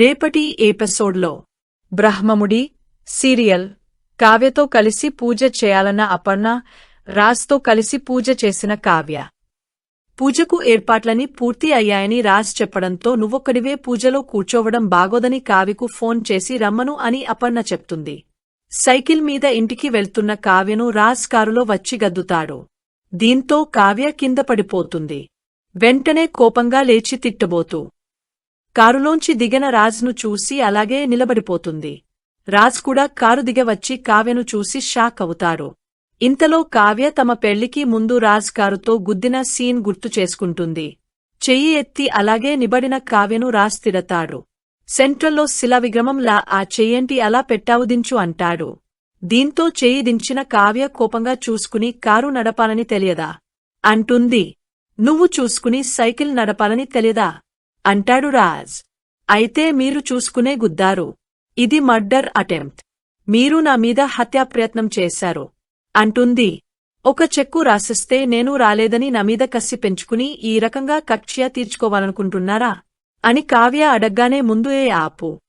రేపటి ఎపిసోడ్లో బ్రహ్మముడి సీరియల్ కావ్యతో కలిసి పూజ చేయాలన్న అపర్ణ రాజ్తో కలిసి పూజ చేసిన కావ్య. పూజకు ఏర్పాట్లని పూర్తి అయ్యాయని రాజ్ చెప్పడంతో నువ్వొక్కడివే పూజలో కూర్చోవడం బాగోదని కావ్యకు ఫోన్ చేసి రమ్మను అని అపర్ణ చెప్తుంది. సైకిల్ మీద ఇంటికి వెళ్తున్న కావ్యను రాజ్ కారులో వచ్చి గద్దుతాడు. దీంతో కావ్య కింద పడిపోతుంది. వెంటనే కోపంగా లేచి తిట్టబోతూ కారులోంచి దిగిన రాజ్ను చూసి అలాగే నిలబడిపోతుంది. రాజ్ కూడా కారు దిగవచ్చి కావ్యను చూసి షాక్ అవుతారు. ఇంతలో కావ్య తమ పెళ్ళికి ముందు రాజ్ కారుతో గుద్దిన సీన్ గుర్తు చేసుకుంటుంది. చెయ్యి ఎత్తి అలాగే నిబడిన కావ్యను రాజ్ తిడతాడు. సెంట్రల్లో శిలావిగ్రహంలా ఆ చెయ్యంటి అలా పెట్టావుదించు అంటాడు. దీంతో చెయ్యి దించిన కావ్య కోపంగా చూసుకుని కారు నడపాలని తెలియదా? అంటుంది. నువ్వు చూసుకుని సైకిల్ నడపాలని తెలియదా? అంటాడు రాజ్. అయితే మీరు చూసుకునే గుద్దారు. ఇది మర్డర్ అటెంప్ట్. మీరు నా మీద హత్యాప్రయత్నం చేశారు. అంటుంది. ఒక చెక్కు రాసిస్తే నేను రాలేదని నా మీద కసి పెంచుకుని ఈ రకంగా కక్ష్య తీర్చుకోవాలనుకుంటున్నారా? అని కావ్య అడగ్గానే ముందు ఏ ఆపు.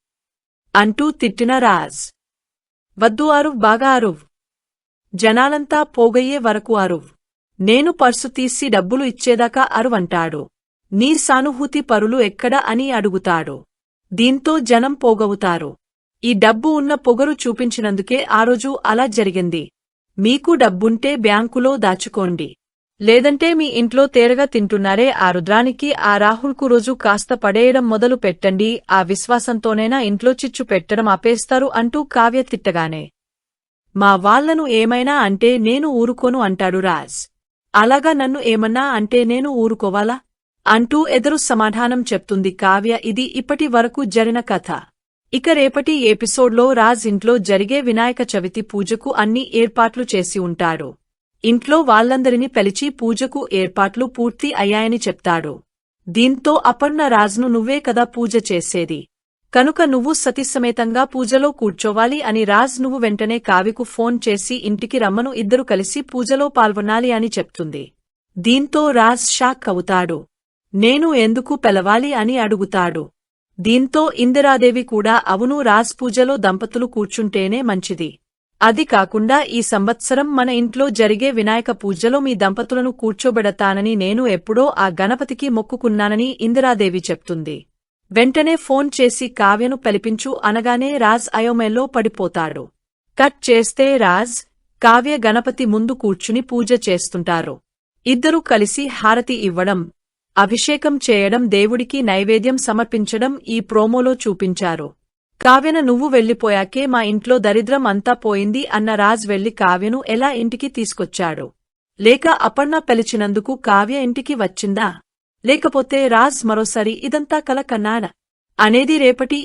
అంటూ తిట్టిన రాజ్. వద్దు అరువ్ బాగా అరువ్. జనాలంతా పోగయ్యే వరకు అరువ్. నేను పర్సు తీసి డబ్బులు ఇచ్చేదాకా అరువంటాడు. నీ సానుభూతి పరులు ఎక్కడ అని అడుగుతాడు దీంతో జనం పోగవుతారు. ఈ డబ్బు ఉన్న పొగరు చూపించినందుకే ఆ రోజు అలా జరిగింది. మీకు డబ్బుంటే బ్యాంకులో దాచుకోండి. లేదంటే మీ ఇంట్లో తేరగా తింటున్నారే ఆ రుద్రానికి ఆ రాహుల్కు రోజు కాస్త పడేయడం మొదలు పెట్టండి ఆ విశ్వాసంతోనైనా ఇంట్లో చిచ్చు పెట్టడం ఆపేస్తారు అంటూ కావ్య తిట్టగానే. మా వాళ్ళను ఏమైనా అంటే నేను ఊరుకోను అంటాడు రాజ్. అలాగా నన్ను ఏమన్నా అంటే నేను ఊరుకోవాలా? అంటూ ఎదురు సమాధానం చెప్తుంది కావ్య. ఇది ఇప్పటి వరకు జరిన కథ. ఇక రేపటి ఎపిసోడ్లో రాజ్ ఇంట్లో జరిగే వినాయక చవితి పూజకు అన్ని ఏర్పాట్లు చేసి ఉంటాడు ఇంట్లో వాళ్ళందరినీ పిలిచి పూజకు ఏర్పాట్లు పూర్తి అయ్యాయని చెప్తాడు. దీంతో అపర్ణ రాజ్ను నువ్వే కదా పూజ చేసేది. కనుక నువ్వు సతీసమేతంగా పూజలో కూర్చోవాలి అని రాజ్ నువ్వు వెంటనే కావికు ఫోన్ చేసి ఇంటికి రమ్మను ఇద్దరు కలిసి పూజలో పాల్గొనాలి అని చెప్తుంది. దీంతో రాజ్ షాక్ అవుతాడు. నేను ఎందుకు పెలవాలి అని అడుగుతాడు. దీంతో ఇందిరాదేవి కూడా అవును రాజ్ పూజలో దంపతులు కూర్చుంటేనే మంచిది. అది కాకుండా ఈ సంవత్సరం మన ఇంట్లో జరిగే వినాయక పూజలో మీ దంపతులను కూర్చోబెడతానని నేను ఎప్పుడో ఆ గణపతికి మొక్కుకున్నానని ఇందిరాదేవి చెప్తుంది. వెంటనే ఫోన్ చేసి కావ్యను పిలిపించు అనగానే రాజ్ అయోమయంలో పడిపోతాడు. కట్ చేస్తే రాజ్ కావ్య గణపతి ముందు కూర్చుని పూజ చేస్తుంటారు. ఇద్దరూ కలిసి హారతి ఇవ్వడం అభిషేకం చేయడం దేవుడికి నైవేద్యం సమర్పించడం ఈ ప్రోమోలో చూపించారు. కావ్యన నువ్వు వెళ్ళిపోయాకే మా ఇంట్లో దరిద్రం అంతా పోయింది అన్న రాజ్ వెళ్ళి కావ్యను ఎలా ఇంటికి తీసుకొచ్చాడు? లేక అపర్ణ పిలిచినందుకు కావ్య ఇంటికి వచ్చిందా? లేకపోతే రాజ్ మరోసారి ఇదంతా కల కన్నాడా అనేది రేపటి